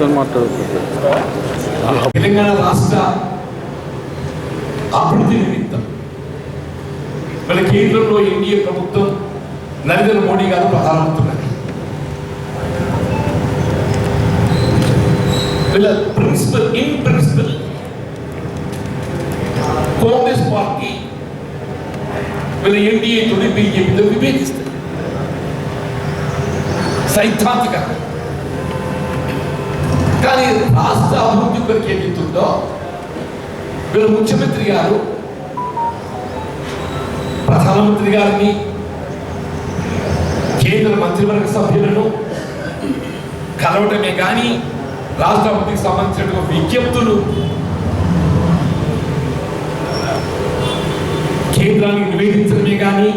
తను నిల్చొని మాట్లాడుతుంది తెలంగాణ రాష్ట్ర అభివృద్ధి నిమిత్తం మన కేంద్రంలో ఎన్డీఏ ప్రభుత్వం నరేంద్ర మోడీ గారు ప్రధానమవుతున్నారు వీళ్ళ principle in principle Congress party వీళ్ళ ఎన్డీఏ తోటి బీజేపీతో విభేదిస్తారు సైద్ధాంతికంగా కానీ రాష్ట్ర అభివృద్ధి కొరకు ఏదైతుందో వీళ్ళ ముఖ్యమంత్రి గారు ప్రధానమంత్రి గారిని కేంద్ర మంత్రివర్గ సభ్యులను కలవటమే కానీ రాష్ట్ర అభివృద్ధికి సంబంధించిన విజ్ఞప్తులు కేంద్రానికి నివేదించడమే కానీ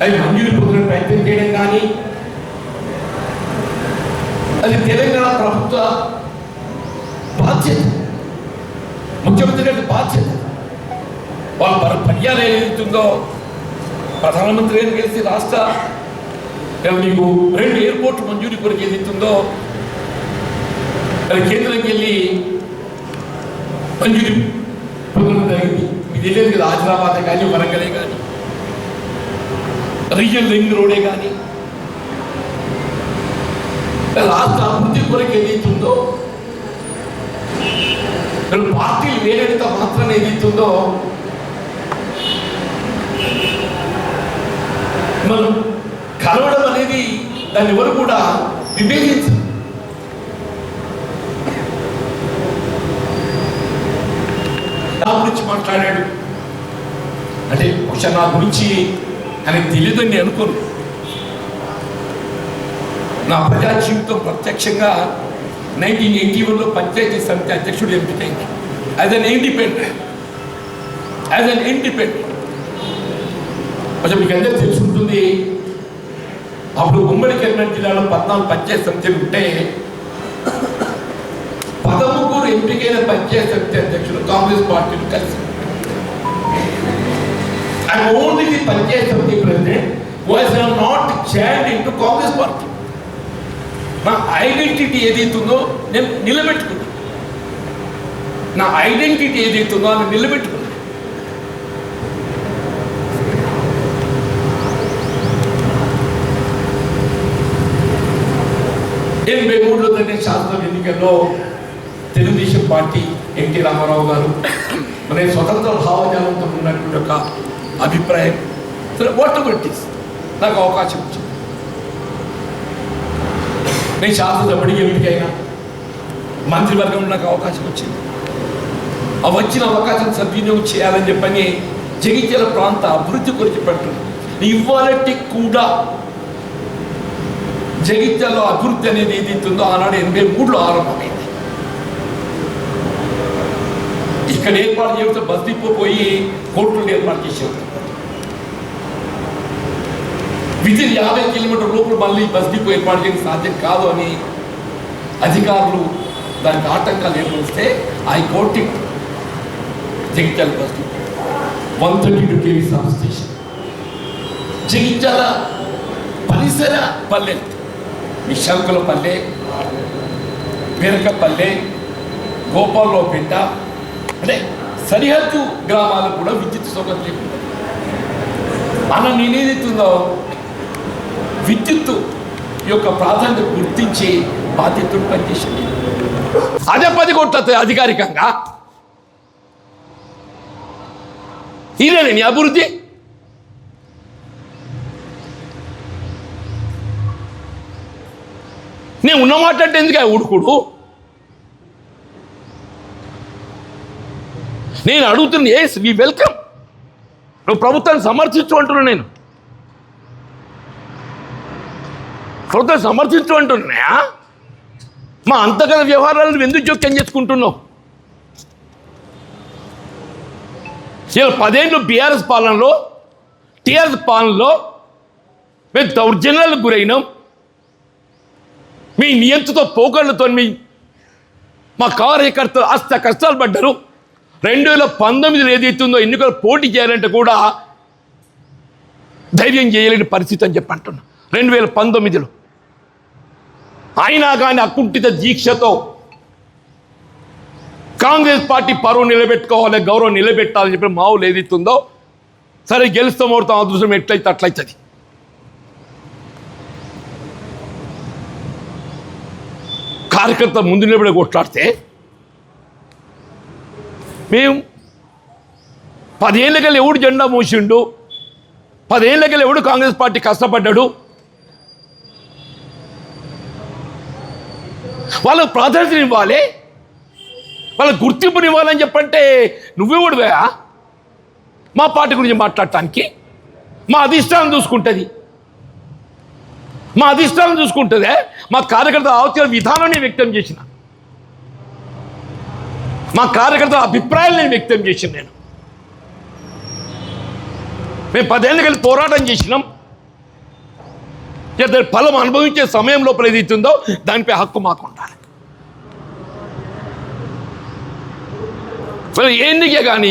అవి మంజూరు పొందడం ప్రయత్నం చేయడం కానీ అది తెలంగాణ ప్రభుత్వ బాధ్యత. ముఖ్యమంత్రి గారి బాధ్యత. వాళ్ళ పర్యాలు ఏదైతుందో ప్రధానమంత్రి గారిని కలిసి రాష్ట్ర మీకు రెండు ఎయిర్పోర్ట్ మంజూరి కొరకు ఏదైతుందో అది కేంద్రంకి వెళ్ళి మంజూరీ పొందడం జరిగింది మీకు తెలియదు కదా ఆదిలాబాదే కానీ వరంగలే కానీ రీజనల్ రింగ్ రోడే కానీ. రాష్ట్ర అభివృద్ధి కొరకు ఏదైతుందో? పార్టీలు వేరేంత మాత్రం ఏదైతుందో? మనం కలవడం అనేది దాన్ని ఎవరు కూడా విభేదించరు. నా గురించి మాట్లాడాడు. అంటే బహుశా నా గురించి అని తెలియదని నేను అనుకోను. నా ప్రజా జీవితం ప్రత్యక్షంగా నైన్టీన్ ఎయిటీ వన్లో పంచాయతీ సమితి అధ్యక్షుడు ఎంపికైంది. As an independent as an independent కొంచెం మీకు అందరూ తెలుసుంటుంది అప్పుడు ఉమ్మడి కరీంనగర్ జిల్లాలో పద్నాలుగు పంచాయతీ సమితులు ఉంటే పదముగురు ఎంపికైన పంచాయతీ సమితి అధ్యక్షులు కాంగ్రెస్ పార్టీలు కలిసి. అండ్ ఓన్లీ ది పంచాయతీ సమితి president was not join in to Congress party. నా ఐడెంటిటీ ఏదైతుందో నేను నిలబెట్టుకున్నాను నా ఐడెంటిటీ ఏదైతుందో అని నిలబెట్టుకున్నా. ఎనభై మూడులో జరిగిన శాసన ఎన్నికల్లో తెలుగుదేశం పార్టీ ఎన్టీ రామారావు గారు మరి స్వతంత్ర భావజాలంతో ఉన్నటువంటి ఒక అభిప్రాయం. సరే వాట్ నాకు అవకాశం వచ్చింది నేను శాసనసభ్యుడికి ఎన్నికైనా మంత్రివర్గంలో నాకు అవకాశం వచ్చింది. ఆ వచ్చిన అవకాశం సద్వినియోగం చేయాలని చెప్పని జగిత్యాల ప్రాంత అభివృద్ధి గురించి పెట్టున్నాను ఇవాళటి కూడా జగిత్యాలలో అభివృద్ధి అనేది ఏదైతుందో ఆనాడు ఎనభై మూడులో ఆరంభమైంది. ఇక్కడ ఏర్పాటు చేస్తే బస్ డిపో పోయి కోర్టులు ఏర్పాటు చేసేవారు వితిన్ యాభై కిలోమీటర్ లోపల మళ్ళీ బస్ డిపో ఏర్పాటు చేయడం సాధ్యం కాదు అని అధికారులు దానికి ఆటంకాలు ఏర్పరిస్తే ఐ కోటి Jagtial bus depot one thirty two KV substation Jagtial పరిసర పల్లె నిశంకుల పల్లె పల్లె గోపాల్లో పెట్ట అంటే సరిహద్దు గ్రామాలకు కూడా విద్యుత్ సౌకర్యం ఉంది. అన్న నేనేదైతుందో విద్యుత్ యొక్క ప్రాధాన్యత గుర్తించి బాధ్యతను పనిచేసింది అదే పది కోట్ల అధికారికంగా ఇదేనండి అభివృద్ధి? నేను ఉన్న మాట్లాడితే ఎందుకు ఉడుకుడు నేను అడుగుతున్న ఏ వి వెల్కమ్. నువ్వు ప్రభుత్వాన్ని సమర్థించు అంటున్నాను నేను. కృత సమర్థించు అంటున్నా మా అంతగత వ్యవహారాలను ఎందుకు జోక్యం చేసుకుంటున్నావు? ఇలా పదేళ్ళు బీఆర్ఎస్ పాలనలో టీఆర్ఎస్ పాలనలో మేము దౌర్జన్యాలకు గురైనాం. మీ నియంత్రతో పోకళ్ళతో మీ మా కార్యకర్తలు అస్త కష్టాలు పడ్డారు. రెండు వేల పంతొమ్మిదిలో ఏదైతుందో ఎన్నికలు పోటీ చేయాలంటే కూడా ధైర్యం చేయలేని పరిస్థితి అని చెప్పి అంటున్నా. రెండు వేల పంతొమ్మిదిలో అయినా కానీ అకుంఠిత దీక్షతో కాంగ్రెస్ పార్టీ పరువు నిలబెట్టుకోవాలి గౌరవం నిలబెట్టాలని చెప్పి మావులు ఏదైతుందో సరే గెలుస్తాం ఓడతాం అదృష్టం ఎట్లయితే అట్లయితుంది. కార్యకర్త ముందు నిలబడి కొట్లాడితే మేము పదేళ్ళకెళ్ళి ఎవడు జెండా మూసిండు పదేళ్ళకెళ్ళి ఎవడు కాంగ్రెస్ పార్టీ కష్టపడ్డాడు వాళ్ళకు ప్రాధాన్యత ఇవ్వాలి. గుర్తింపుని గుర్తింపునివ్వాలని చెప్పంటే నువ్వెవడువా మా పార్టీ గురించి మాట్లాడటానికి. మా అధిష్టానం చూసుకుంటుంది. మా అధిష్టానం చూసుకుంటుందే. మా కార్యకర్త ఆలోచన విధానాన్ని వ్యక్తం చేసిన. మా కార్యకర్త అభిప్రాయాలు నేను వ్యక్తం చేసిన నేను. మేము పదేళ్ళు కలిసి పోరాటం చేసినాం. దాని ఫలం అనుభవించే సమయం లోపల ఏదైతుందో దానిపై హక్కు మాకు ఉండాలి మరి ఎన్నికే కానీ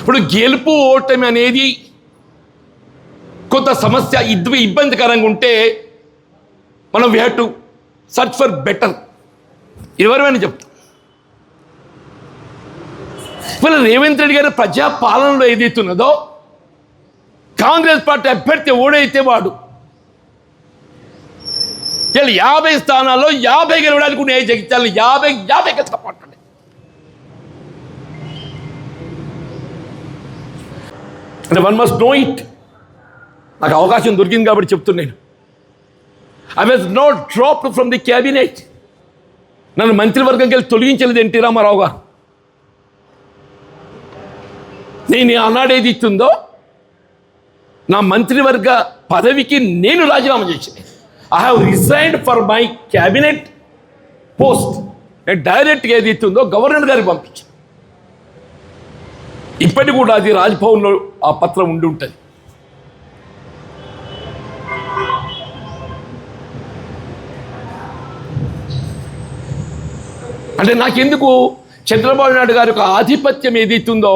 ఇప్పుడు గెలుపు ఓటమి అనేది కొంత సమస్య ఇద్వి ఇబ్బందికరంగా ఉంటే మనం we have to search for better ఎవరివైనా చెప్తాం. ఇవాళ రేవంత్ రెడ్డి గారి ప్రజా పాలనలో ఏదైతున్నదో కాంగ్రెస్ పార్టీ అభ్యర్థి ఓడైతే వాడు. ఇలా యాభై స్థానాల్లో యాభై గెలవడానికి ఉన్న ఏ జగిత్యాలను యాభై యాభై కష్టపడ్డాడు అంటే వన్ మస్ట్ నో ఇట్ నాకు అవకాశం దొరికింది కాబట్టి చెప్తున్నాను. I was not dropped from the cabinet నన్ను మంత్రివర్గంకి వెళ్ళి తొలగించలేదు ఎన్టీ రామారావు గారు. నేను ఆనాడు ఏది ఇస్తుందో నా మంత్రివర్గ పదవికి నేను రాజీనామా చేసి I have resigned for my cabinet post నేను డైరెక్ట్గా ఏది ఇస్తుందో గవర్నర్ గారికి పంపించాను. ఇప్పటికి కూడా అది రాజ్భవన్లో ఆ పత్రం ఉండి ఉంటుంది. అంటే నాకెందుకు చంద్రబాబు నాయుడు గారి యొక్క ఆధిపత్యం ఏదైతుందో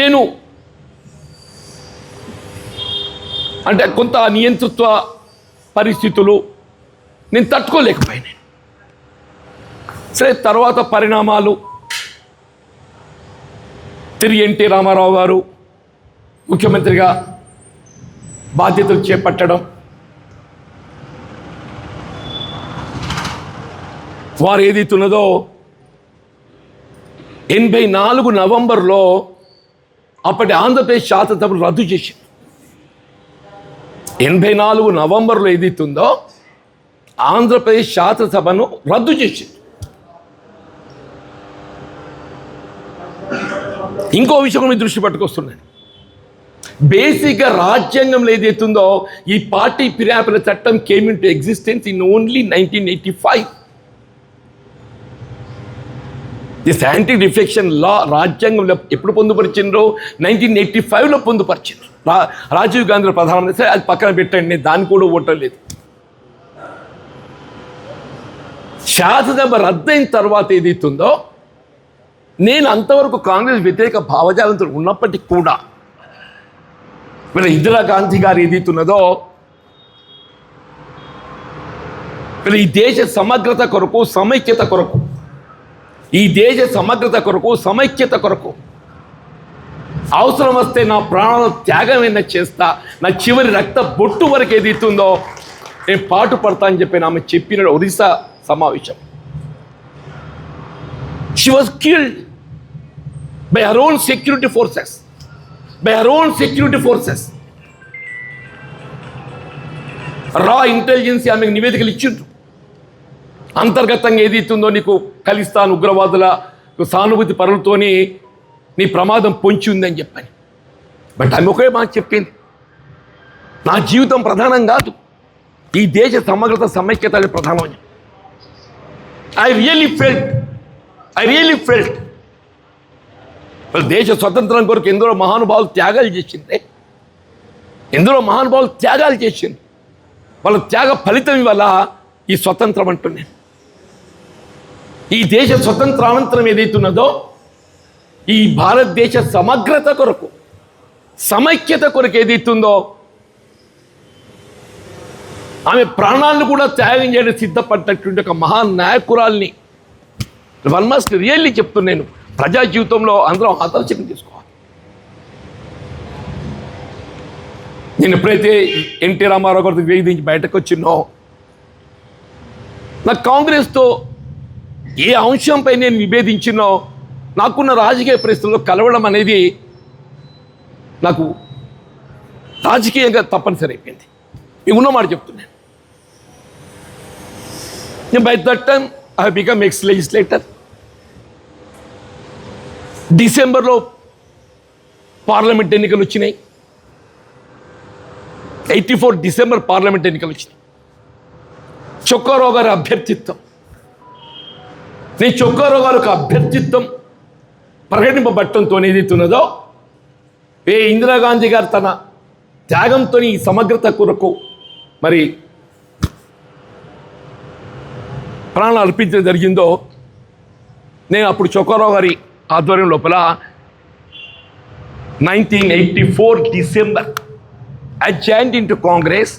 నేను అంటే కొంత నియంతృత్వ పరిస్థితులు నేను తట్టుకోలేకపోయాను. సరే తర్వాత పరిణామాలు తిరిగి ఎన్టీ రామారావు గారు ముఖ్యమంత్రిగా బాధ్యతలు చేపట్టడం వారు ఏదైతున్నదో ఎనభై నాలుగు నవంబర్లో అప్పటి ఆంధ్రప్రదేశ్ శాసనసభను రద్దు చేసింది ఎనభై నాలుగు నవంబర్లో ఏదైతుందో ఆంధ్రప్రదేశ్ శాసనసభను రద్దు చేసింది ఇంకో విషయం మీ దృష్టి పట్టుకొస్తున్నాను బేసిక్గా రాజ్యాంగంలో ఉందో ఈ పార్టీ ఫిర్యాదుల చట్టం came in to existence in only nineteen eighty five the scientific reflection law రాజ్యాంగంలో ఎప్పుడు పొందుపరిచినరో నైన్టీన్ ఎయిటీ ఫైవ్లో పొందుపరిచిండ్రు. రా రాజీవ్ గాంధీ ప్రధానమంత్రి అది పక్కన పెట్టండి నేను దాన్ని కూడా ఓటం లేదు శాసనసభ రద్దయిన తర్వాత ఏదైతుందో నేను అంతవరకు కాంగ్రెస్ వ్యతిరేక భావజాలంతో ఉన్నప్పటికీ కూడా ఇందిరా ఇందిరాగాంధీ గారు ఏదైతున్నదో మరి ఈ దేశ సమగ్రత కొరకు సమైక్యత కొరకు ఈ దేశ సమగ్రత కొరకు సమైక్యత కొరకు అవసరం వస్తే నా ప్రాణాలను త్యాగమైనా చేస్తా నా చివరి రక్త బొట్టు వరకు ఏది ఇస్తుందో నేను పాటు పడతా అని చెప్పి ఆమె చెప్పిన ఒరిస్సా సమావేశం. She was killed by her own security forces by her own security forces రా ఇంటెలిజెన్స్ ఆమెకు నివేదికలు ఇచ్చిండ్రు. అంతర్గతంగా ఏది ఇస్తుందో నీకు ఖలిస్తాన్ ఉగ్రవాదుల సానుభూతి పరులతోని నీ ప్రమాదం పొంచి ఉందని చెప్పాను. బట్ ఆమె ఒకే మాట చెప్పింది. నా జీవితం ప్రధానం కాదు. ఈ దేశ సమగ్రత సమైక్యత అనేది ప్రధానం అని I really felt I really felt దేశ స్వతంత్రం కొరకు ఎందరో మహానుభావులు త్యాగాలు చేసిందే ఎందరో మహానుభావులు త్యాగాలు చేసింది వాళ్ళ త్యాగ ఫలితం వల్ల ఈ స్వతంత్రం అంటున్నాను ఈ దేశ స్వతంత్రానంతరం ఏదైతున్నదో ఈ భారతదేశ సమగ్రత కొరకు సమైక్యత కొరకు ఏదైతుందో ఆమె ప్రాణాలను కూడా త్యాగం చేయడం సిద్ధపడ్డటువంటి ఒక మహానాయకురాల్ని వన్ మస్ట్ రియల్లీ చెప్తున్నాను నేను. ప్రజా జీవితంలో అందరం ఆలోచన తీసుకోవాలి. నేను ఎప్పుడైతే ఎన్టీ రామారావు గారి వేదించి బయటకు వచ్చినో నాకు కాంగ్రెస్తో ఏ అంశంపై నేను విభేదించినో నాకున్న రాజకీయ పరిస్థితుల్లో కలవడం అనేది నాకు రాజకీయంగా తప్పనిసరి అయిపోయింది. మీకు ఉన్న మాట చెప్తున్నాను. నేను by that time I become ex legislator డిసెంబర్లో పార్లమెంట్ ఎన్నికలు వచ్చినాయి. ఎయిటీ ఫోర్ డిసెంబర్ పార్లమెంట్ ఎన్నికలు వచ్చినాయి. చొక్కారావు గారి అభ్యర్థిత్వం. నేను చొక్కారావు గారి ఒక అభ్యర్థిత్వం ప్రకటింపబట్టంతో ఏదైతున్నదో ఏ ఇందిరాగాంధీ గారు తన త్యాగంతో ఈ సమగ్రత కొరకు మరి ప్రాణాలు అర్పించడం జరిగిందో నేను అప్పుడు చొక్కారావు గారి ఆధ్వర్యం లోపల nineteen eighty four December I joined in to Congress